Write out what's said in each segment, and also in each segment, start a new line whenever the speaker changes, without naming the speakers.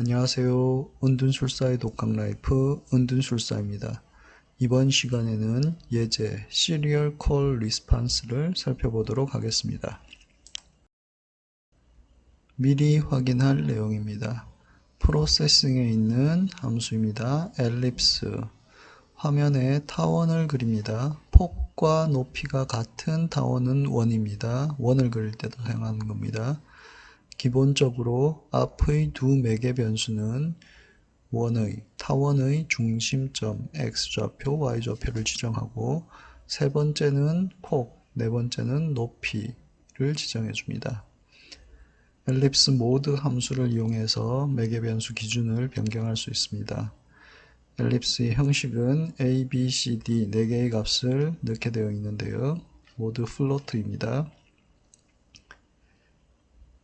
안녕하세요. 은둔술사의 독강라이프 은둔술사입니다. 이번 시간에는 예제 Serial Call Response를 살펴보도록 하겠습니다. 미리 확인할 내용입니다. 프로세싱에 있는 함수입니다. ellipse 화면에 타원을 그립니다. 폭과 높이가 같은 타원은 원입니다. 원을 그릴 때도 사용하는 겁니다. 기본적으로 앞의 두 매개 변수는 원의 타원의 중심점 x좌표, y좌표를 지정하고 세 번째는 폭, 네 번째는 높이를 지정해 줍니다. 엘립스 모드 함수를 이용해서 매개 변수 기준을 변경할 수 있습니다. 엘립스의 형식은 a, b, c, d 4개의 값을 넣게 되어 있는데요. 모두 플로트입니다.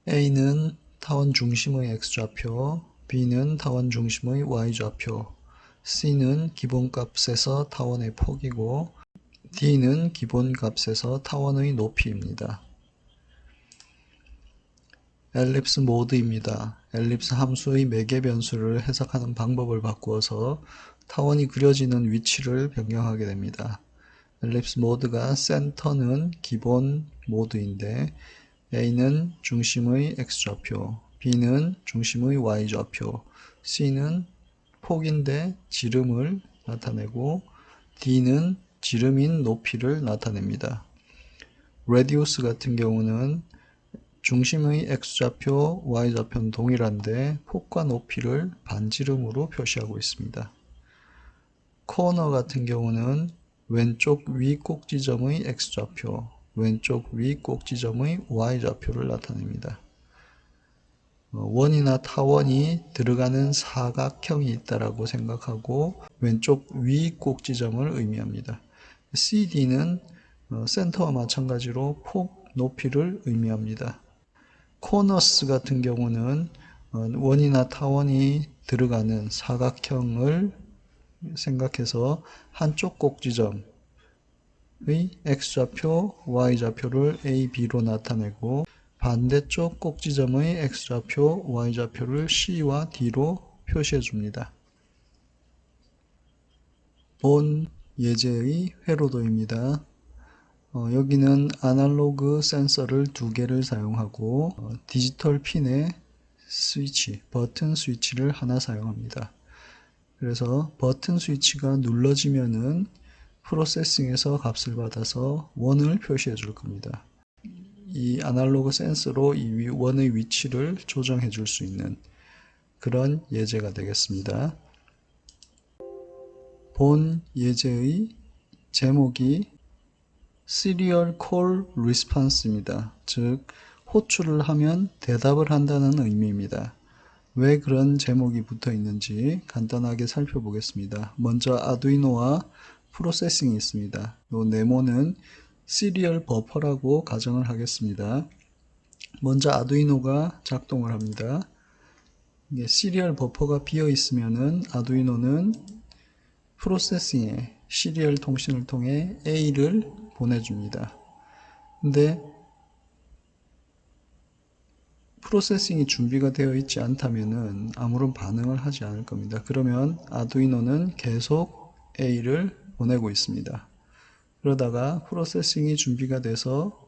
A는 타원 중심의 x좌표, B는 타원 중심의 y좌표, C는 기본값에서 타원의 폭이고 D는 기본값에서 타원의 높이입니다. 엘립스 모드입니다. 엘립스 함수의 매개 변수를 해석하는 방법을 바꾸어서 타원이 그려지는 위치를 변경하게 됩니다. 엘립스 모드가 센터는 기본 모드인데 A는 중심의 x좌표, B는 중심의 y좌표, C는 폭인데 지름을 나타내고 D는 지름인 높이를 나타냅니다. radius 같은 경우는 중심의 x좌표, y좌표는 동일한데 폭과 높이를 반지름으로 표시하고 있습니다. 코너 같은 경우는 왼쪽 위 꼭지점의 x좌표, 왼쪽 위 꼭지점의 y좌표를 나타냅니다. 어, 원이나 타원이 들어가는 사각형이 있다라고 생각하고 왼쪽 위 꼭지점을 의미합니다. CD는 어, 센터와 마찬가지로 폭, 높이를 의미합니다. 코너스 같은 경우는 어, 원이나 타원이 들어가는 사각형을 생각해서 한쪽 꼭지점 의 x좌표, y좌표를 a, b로 나타내고 반대쪽 꼭지점의 x좌표, y좌표를 c와 d로 표시해 줍니다. 본 예제의 회로도입니다. 어, 여기는 아날로그 센서를 두 개를 사용하고 어, 디지털 핀의 스위치, 버튼 스위치를 하나 사용합니다. 그래서 버튼 스위치가 눌러지면은 프로세싱에서 값을 받아서 원을 표시해 줄 겁니다. 이 아날로그 센서로 이 원의 위치를 조정해 줄 수 있는 그런 예제가 되겠습니다. 본 예제의 제목이 Serial Call Response입니다. 즉, 호출을 하면 대답을 한다는 의미입니다. 왜 그런 제목이 붙어 있는지 간단하게 살펴보겠습니다. 먼저 아두이노와 프로세싱이 있습니다. 이 네모는 시리얼 버퍼라고 가정을 하겠습니다. 먼저 아두이노가 작동을 합니다. 시리얼 버퍼가 비어 있으면은 아두이노는 프로세싱에 시리얼 통신을 통해 A를 보내줍니다. 근데 프로세싱이 준비가 되어 있지 않다면은 아무런 반응을 하지 않을 겁니다. 그러면 아두이노는 계속 A를 보내고 있습니다. 그러다가 프로세싱이 준비가 돼서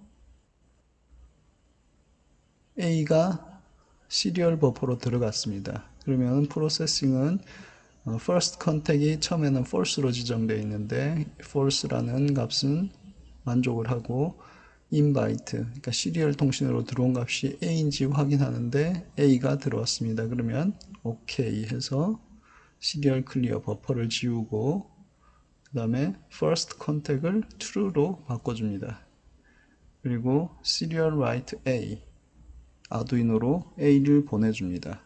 A가 시리얼 버퍼로 들어갔습니다. 그러면 프로세싱은 어, first contact이 처음에는 false로 지정되어 있는데 false라는 값은 만족을 하고 invite 그러니까 시리얼 통신으로 들어온 값이 A인지 확인하는데 A가 들어왔습니다. 그러면 OK 해서 시리얼 클리어 버퍼를 지우고 그 다음에 first contact을 true로 바꿔줍니다. 그리고 serial write A 아두이노로 A를 보내줍니다.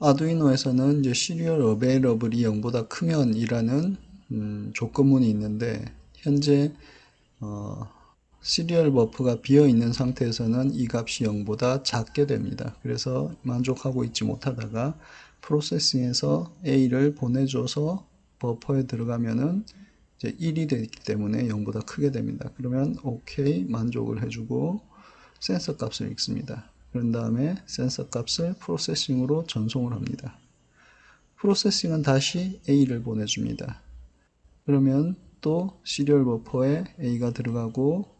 아두이노에서는 이제 serial available이 0보다 크면 이라는 음, 조건문이 있는데 현재 어, 시리얼 버프가 비어 있는 상태에서는 이 값이 0보다 작게 됩니다. 그래서 만족하고 있지 못하다가 프로세싱에서 A를 보내줘서 버퍼에 들어가면은 이제 1이 되기 때문에 0보다 크게 됩니다. 그러면 OK 만족을 해주고 센서 값을 읽습니다. 그런 다음에 센서 값을 프로세싱으로 전송을 합니다. 프로세싱은 다시 A를 보내줍니다. 그러면 또 시리얼 버퍼에 A가 들어가고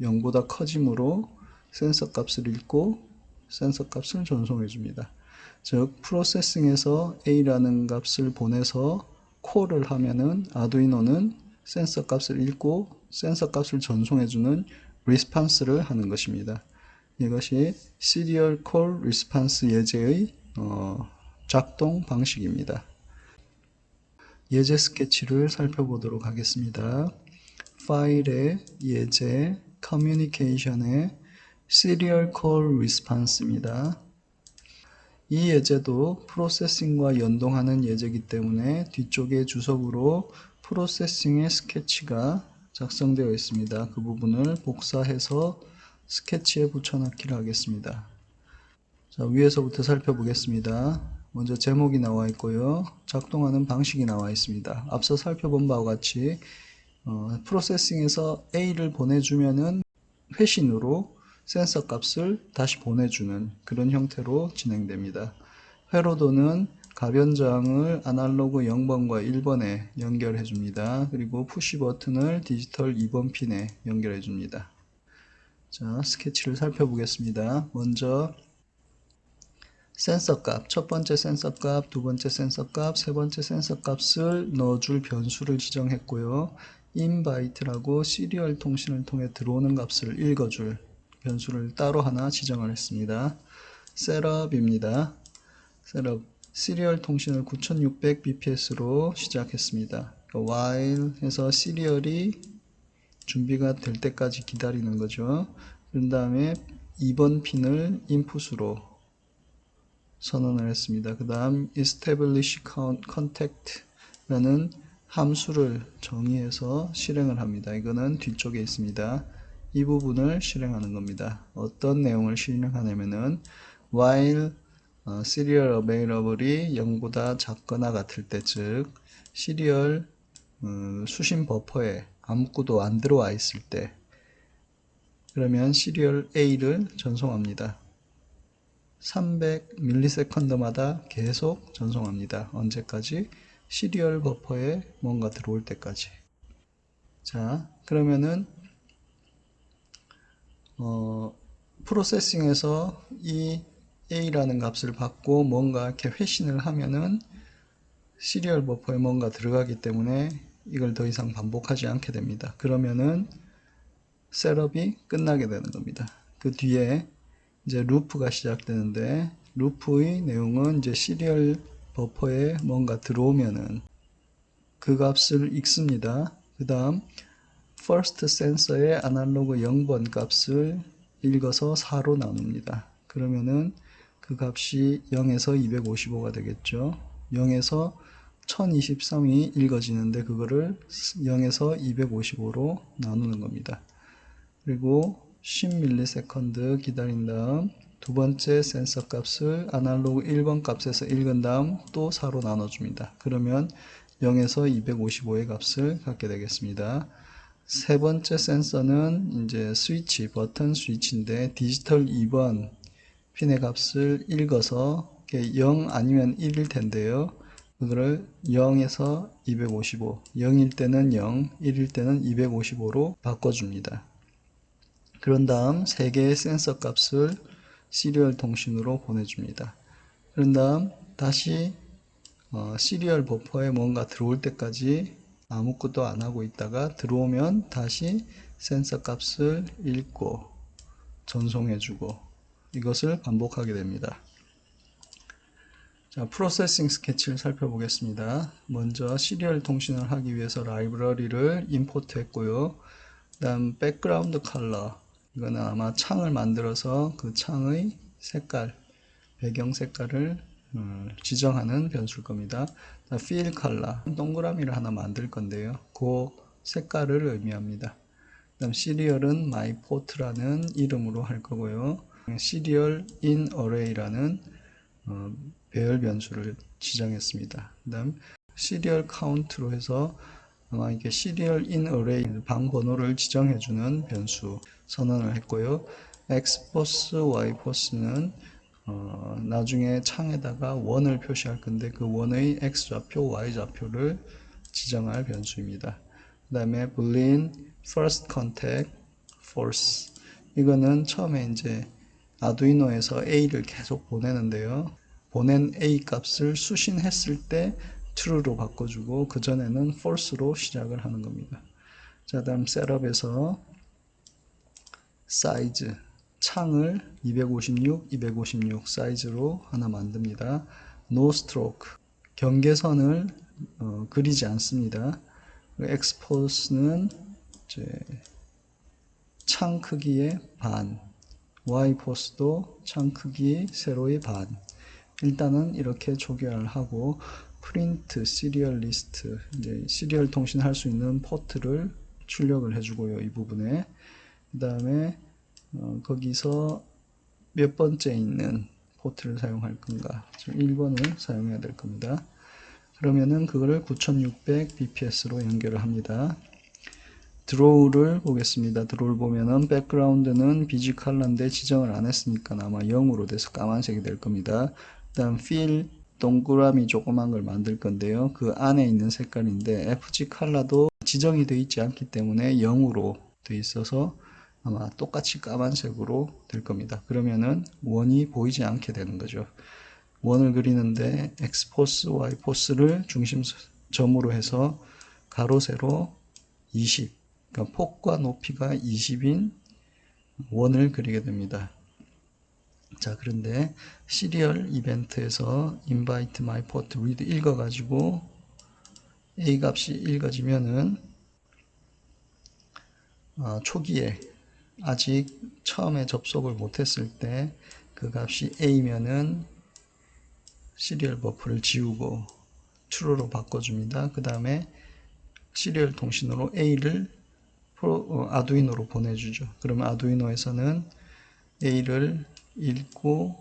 0보다 커지므로 센서 값을 읽고 센서 값을 전송해 줍니다. 즉 프로세싱에서 A라는 값을 보내서 콜을 하면은 아두이노는 센서 값을 읽고 센서 값을 전송해 주는 리스판스를 하는 것입니다. 이것이 시리얼 콜 리스판스 예제의 어, 작동 방식입니다. 예제 스케치를 살펴보도록 하겠습니다. 파일의 예제 커뮤니케이션의 시리얼 콜 리스판스입니다. 이 예제도 프로세싱과 연동하는 예제이기 때문에 뒤쪽에 주석으로 프로세싱의 스케치가 작성되어 있습니다. 그 부분을 복사해서 스케치에 붙여넣기를 하겠습니다. 자, 위에서부터 살펴보겠습니다. 먼저 제목이 나와 있고요. 작동하는 방식이 나와 있습니다. 앞서 살펴본 바와 같이 어, 프로세싱에서 A를 보내주면은 회신으로 센서 값을 다시 보내주는 그런 형태로 진행됩니다. 회로도는 가변장을 아날로그 0번과 1번에 연결해 줍니다. 그리고 푸시 버튼을 디지털 2번 핀에 연결해 줍니다. 자, 스케치를 살펴보겠습니다. 먼저 센서 값, 첫 번째 센서 값, 두 번째 센서 값, 세 번째 센서 값을 넣어줄 변수를 지정했고요. 인바이트라고 시리얼 통신을 통해 들어오는 값을 읽어줄 변수를 따로 하나 지정을 했습니다. 셋업입니다. 셋업 시리얼 통신을 9600bps로 시작했습니다. while 해서 시리얼이 준비가 될 때까지 기다리는 거죠. 그런 다음에 2번 핀을 인풋으로 선언을 했습니다. 그 다음 establish contact 라는 함수를 정의해서 실행을 합니다. 이거는 뒤쪽에 있습니다. 이 부분을 실행하는 겁니다. 어떤 내용을 실행하냐면은 while 어, serial available이 0보다 작거나 같을 때, 즉 시리얼 어, 수신 버퍼에 아무것도 안 들어와 있을 때, 그러면 시리얼 A를 전송합니다. 300ms마다 계속 전송합니다. 언제까지? 시리얼 버퍼에 뭔가 들어올 때까지. 자, 그러면은 어, 프로세싱에서 이 A라는 값을 받고 뭔가 이렇게 회신을 하면은 시리얼 버퍼에 뭔가 들어가기 때문에 이걸 더 이상 반복하지 않게 됩니다. 그러면은 셋업이 끝나게 되는 겁니다. 그 뒤에 이제 루프가 시작되는데 루프의 내용은 이제 시리얼 버퍼에 뭔가 들어오면은 그 값을 읽습니다. 그 다음 first sensor의 아날로그 0번 값을 읽어서 4로 나눕니다. 그러면은 그 값이 0에서 255가 되겠죠. 0에서 1023이 읽어지는데 그거를 0에서 255로 나누는 겁니다. 그리고 10ms 기다린 다음 두 번째 센서 값을 아날로그 1번 값에서 읽은 다음 또 4로 나눠줍니다. 그러면 0에서 255의 값을 갖게 되겠습니다. 세 번째 센서는 이제 스위치, 버튼 스위치인데 디지털 2번 핀의 값을 읽어서 0 아니면 1일 텐데요. 그거를 0에서 255, 0일 때는 0, 1일 때는 255로 바꿔줍니다. 그런 다음 세 개의 센서 값을 시리얼 통신으로 보내줍니다. 그런 다음 다시 어, 시리얼 버퍼에 뭔가 들어올 때까지 아무것도 안 하고 있다가 들어오면 다시 센서 값을 읽고 전송해주고 이것을 반복하게 됩니다. 자, 프로세싱 스케치를 살펴보겠습니다. 먼저 시리얼 통신을 하기 위해서 라이브러리를 임포트 했고요. 그 다음 백그라운드 컬러 이거는 아마 창을 만들어서 그 창의 색깔 배경 색깔을 음, 지정하는 변수일 겁니다. fill color 동그라미를 하나 만들 건데요. 그 색깔을 의미합니다. 그다음 시리얼은 my port라는 이름으로 할 거고요. 시리얼 in array라는 어, 배열 변수를 지정했습니다. 그다음 시리얼 count로 해서 아마 이게 시리얼 in array 방 번호를 지정해주는 변수 선언을 했고요. x 포스, y 포스는 어, 나중에 창에다가 원을 표시할 건데 그 원의 x 좌표, y 좌표를 지정할 변수입니다. 그 다음에 boolean first contact force 이거는 처음에 이제 아두이노에서 a를 계속 보내는데요. 보낸 a 값을 수신했을 때 true로 바꿔주고 그 전에는 false로 시작을 하는 겁니다. 자, 다음 셋업에서 사이즈 창을 256, 256 사이즈로 하나 만듭니다. no stroke 경계선을 어, 그리지 않습니다. expose는 이제 창 크기의 반, y 포스도 창 크기 세로의 반. 일단은 이렇게 조결을 하고 프린트 시리얼 리스트 이제 시리얼 통신할 수 있는 포트를 출력을 해주고요 이 부분에 그 다음에 어, 거기서 몇 번째 있는 포트를 사용할 건가? 지금 1번을 사용해야 될 겁니다. 그러면은 그거를 9600 bps로 연결을 합니다. 드로우를 보겠습니다. 드로우를 보면은 백그라운드는 비지 컬러인데 지정을 안 했으니까 아마 0으로 돼서 까만색이 될 겁니다. 그 다음 fill 동그라미 조그만 걸 만들 건데요. 그 안에 있는 색깔인데 FG 컬러도 지정이 되어 있지 않기 때문에 0으로 되어 있어서 아마 똑같이 까만색으로 될 겁니다. 그러면은 원이 보이지 않게 되는 거죠. 원을 그리는데 X포스, Y포스를 중심점으로 해서 가로 세로 20 그러니까 폭과 높이가 20인 원을 그리게 됩니다. 자 그런데 시리얼 이벤트에서 invite my port read 읽어가지고 a 값이 읽어지면은 어, 초기에 아직 처음에 접속을 못했을 때 그 값이 a면은 시리얼 버프를 지우고 true로 바꿔줍니다. 그 다음에 시리얼 통신으로 a를 프로, 어, 아두이노로 보내주죠. 그러면 아두이노에서는 a를 읽고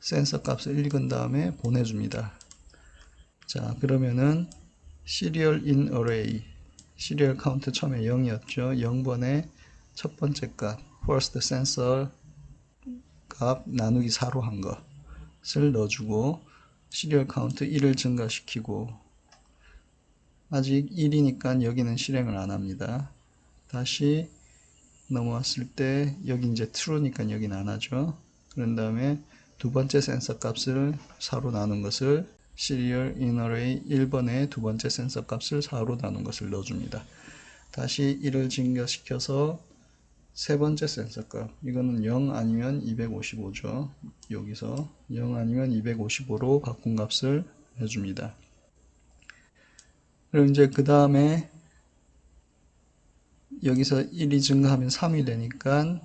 센서 값을 읽은 다음에 보내줍니다. 자 그러면은 시리얼 인 어레이 시리얼 카운트 처음에 0이었죠. 0번에 첫 번째 값 first sensor 값 나누기 4로 한 것을 넣어주고 시리얼 카운트 1을 증가시키고 아직 1이니까 여기는 실행을 안 합니다. 다시 넘어왔을 때 여기 이제 true니까 여기는 안 하죠. 그런 다음에 두 번째 센서 값을 4로 나눈 것을 시리얼 인어레이 1번에 두 번째 센서 값을 4로 나눈 것을 넣어줍니다. 다시 1을 증가시켜서 세 번째 센서 값 이거는 0 아니면 255죠. 여기서 0 아니면 255로 바꾼 값을 해줍니다. 그럼 이제 그 다음에 여기서 1이 증가하면 3이 되니까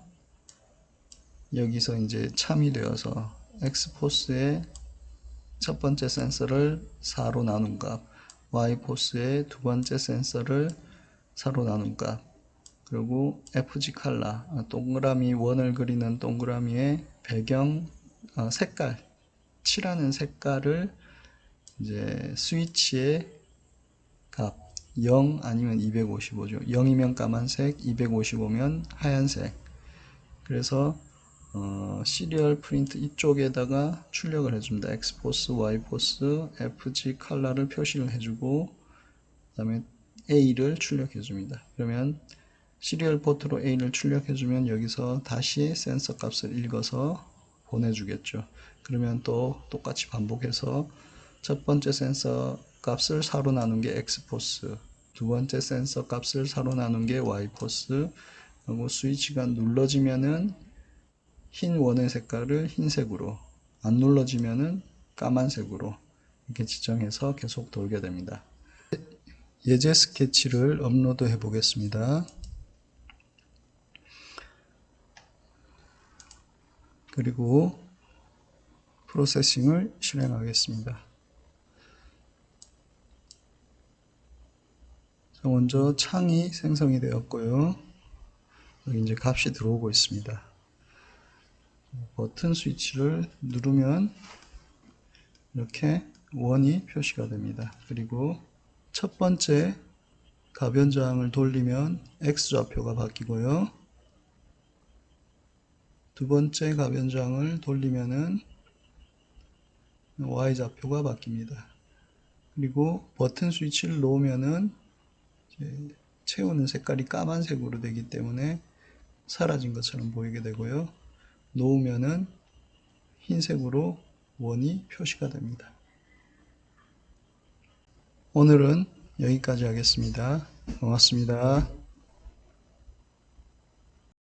여기서 이제 참이 되어서 X포스의 첫 번째 센서를 4로 나눈 값, Y포스의 두 번째 센서를 4로 나눈 값, 그리고 FG 칼라, 아, 동그라미 원을 그리는 동그라미의 배경 아, 색깔, 칠하는 색깔을 이제 스위치의 값, 0 아니면 255죠. 0이면 까만색, 255면 하얀색. 그래서 어, 시리얼 프린트 이쪽에다가 출력을 해줍니다. X포스, Y포스, FG 컬러를 표시를 해주고 그 다음에 A를 출력해줍니다. 그러면 시리얼 포트로 A를 출력해주면 여기서 다시 센서 값을 읽어서 보내주겠죠. 그러면 또 똑같이 반복해서 첫 번째 센서 값을 4로 나눈 게 X포스, 두 번째 센서 값을 4로 나눈 게 Y포스, 그리고 스위치가 눌러지면은 흰 원의 색깔을 흰색으로 안 눌러지면은 까만색으로 이렇게 지정해서 계속 돌게 됩니다. 예제 스케치를 업로드 해 보겠습니다. 그리고 프로세싱을 실행하겠습니다. 먼저 창이 생성이 되었고요. 여기 이제 값이 들어오고 있습니다. 버튼 스위치를 누르면 이렇게 원이 표시가 됩니다. 그리고 첫 번째 가변 저항을 돌리면 X좌표가 바뀌고요. 두 번째 가변장을 돌리면은 Y좌표가 바뀝니다. 그리고 버튼 스위치를 놓으면은 채우는 색깔이 까만색으로 되기 때문에 사라진 것처럼 보이게 되고요. 놓으면은 흰색으로 원이 표시가 됩니다. 오늘은 여기까지 하겠습니다. 고맙습니다.